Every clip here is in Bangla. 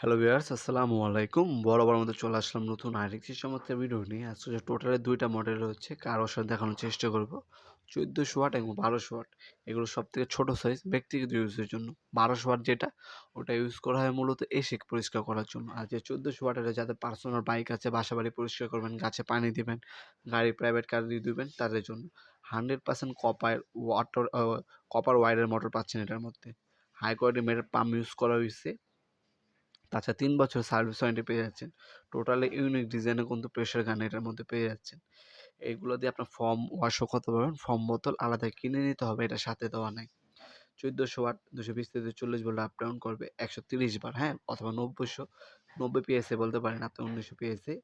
হ্যালো ভিউয়ার্স আসসালামু আলাইকুম। বরাবর মতো চলে আসলাম নতুন আরেকটি চমৎকার ভিডিও নিয়ে। আজকে টোটালে দুইটা মডেল রয়েছে, কারও সাথে দেখানোর চেষ্টা করব। চোদ্দোশো ওয়াট এবং বারোশো ওয়াট এগুলো সব থেকে ছোটো সাইজ ব্যক্তিগত ইউজের জন্য। বারোশো ওয়াট যেটা, ওটা ইউজ করা হয় মূলত এসে পরিষ্কার করার জন্য। আর যে চোদ্দোশো ওয়াটের যাদের পার্সোনাল বাইক আছে বাসা বাড়ি পরিষ্কার করবেন, গাছে পানি দিবেন, গাড়ি প্রাইভেট কার দিয়ে দিবেন, তাদের জন্য। Hundred percent copper water copper ওয়াইডের motor পাচ্ছেন এটার মধ্যে। হাই কোয়ালিটি মেটার পাম্প ইউজ করা হয়েছে তাছাড়া তিন বছর সার্ভিস ওয়ারেন্টি পেয়ে যাচ্ছেন। টোটালি ইউনিক ডিজাইনে কিন্তু প্রেশার গান এটার মধ্যে পেয়ে যাচ্ছেন। এইগুলো দিয়ে আপনার ফর্ম ওয়াশও করতে পারবেন। ফর্ম বোতল আলাদা কিনে নিতে হবে, এটা সাথে দেওয়া নাই। চোদ্দোশো ওয়াট দুশো বিশ থেকে চল্লিশ বলে আপ ডাউন করবে, একশো তিরিশ বার হ্যাঁ? অথবা নব্বইশো, নব্বই পিএসএ বলতে পারেন আপনি উনিশশো পিএসএ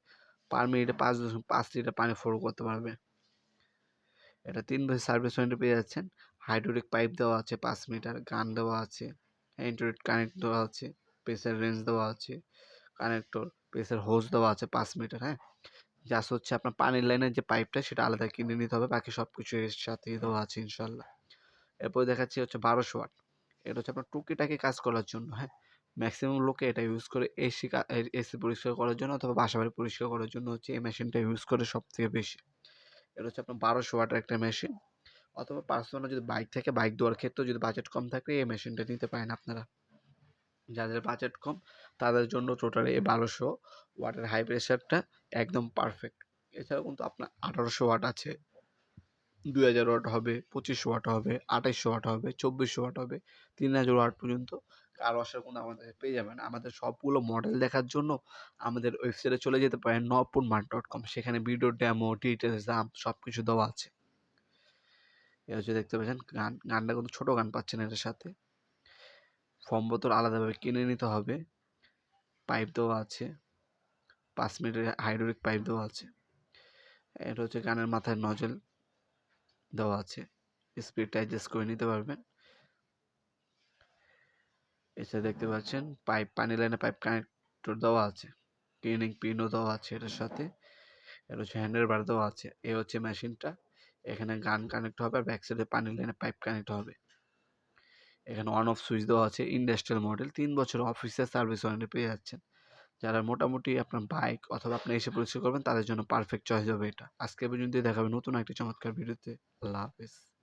পার মিনিটে পাঁচ দশমিক পাঁচ লিটার পানি ফোর করতে পারবে এটা তিন বছর সার্ভিস ওয়ারেন্টি পেয়ে যাচ্ছেন। হাইড্রোলিক পাইপ দেওয়া আছে পাঁচ মিটার গান দেওয়া আছে। ইন্টারনেট কানেক্ট দেওয়া আছে। প্রেসের রেঞ্জ দেওয়া আছে কানেক্টর প্রেসের হোজ দেওয়া আছে পাঁচ মিটার হ্যাঁ? জাস্ট হচ্ছে আপনার পানির লাইনের যে পাইপটা সেটা আলাদা কিনে নিতে হবে, বাকি সব কিছু এর সাথেই দেওয়া আছে ইনশাল্লাহ এরপর দেখাচ্ছি হচ্ছে বারোশো ওয়াট এটা হচ্ছে আপনার টুকিটাকি কাজ করার জন্য হ্যাঁ? ম্যাক্সিমাম লোকে এটা ইউজ করে এসি এসি পরিষ্কার করার জন্য অথবা বাসা বাড়ি পরিষ্কার করার জন্য হচ্ছে এই মেশিনটা ইউজ করে সব থেকে বেশি। এটা হচ্ছে আপনার বারোশো ওয়াটের একটা মেশিন অথবা পার্সোনাল যদি বাইক থাকে বাইক দেওয়ার ক্ষেত্রেও যদি বাজেট কম থাকে, এই মেশিনটা নিতে পারেন আপনারা। যাদের বাজেট কম, তাদের জন্য টোটালি এই বারোশো ওয়াটের হাই প্রেশারটা একদম পারফেক্ট এছাড়াও কিন্তু আপনার আঠারোশো ওয়াট আছে, দুই হাজার ওয়াট হবে, পঁচিশশো ওয়াট হবে, আঠাইশশো ওয়াট হবে, চব্বিশশো ওয়াট হবে, তিন হাজার ওয়াট পর্যন্ত কারও আসার কোনো আমাদের পেয়ে যাবেন। আমাদের সবগুলো মডেল দেখার জন্য আমাদের ওয়েবসাইটে চলে যেতে পারেন নপুর মার্ট ডট কম সেখানে ভিডিও ডেমো ডিটেলস দাম সব কিছু দেওয়া আছে। এ হচ্ছে দেখতে পাচ্ছেন, গান, গানটা কিন্তু ছোটো গান পাচ্ছেন এটার সাথে। ফর্ম বোতল আলাদাভাবে কিনে নিতে হবে। পাইপ দেওয়া আছে। পাঁচ মিনিটের হাইড্রোলিক পাইপ দেওয়া আছে। এটা হচ্ছে গানের মাথায় নজেল দেওয়া আছে। স্পিডটা অ্যাডজাস্ট করে নিতে পারবেন। এছাড়া দেখতে পাচ্ছেন পাইপ, পানি লাইনে পাইপ কানেক্টর দেওয়া আছে। ক্লিনিং পিনও দেওয়া আছে এটার সাথে। এটা হচ্ছে হ্যান্ডেল বার দেওয়া আছে। এ হচ্ছে মেশিনটা। এখানে গান কানেক্ট হবে আর ব্যাক সাইডে পানি লাইনে পাইপ কানেক্ট হবে। এখানে অন অফ সুইচ দেওয়া আছে ইন্ডাস্ট্রিয়াল মডেল তিন বছর অফিসের সার্ভিস ওয়ারেন্টি পেয়ে যাচ্ছেন। যারা মোটামুটি আপনার বাইক অথবা আপনি এসে পরিচয় করবেন, তাদের জন্য পারফেক্ট চয়েস হবে এটা। আজকে পর্যন্ত দেখাবে নতুন একটি চমৎকার ভিডিওতে আল্লাহ হাফিজ।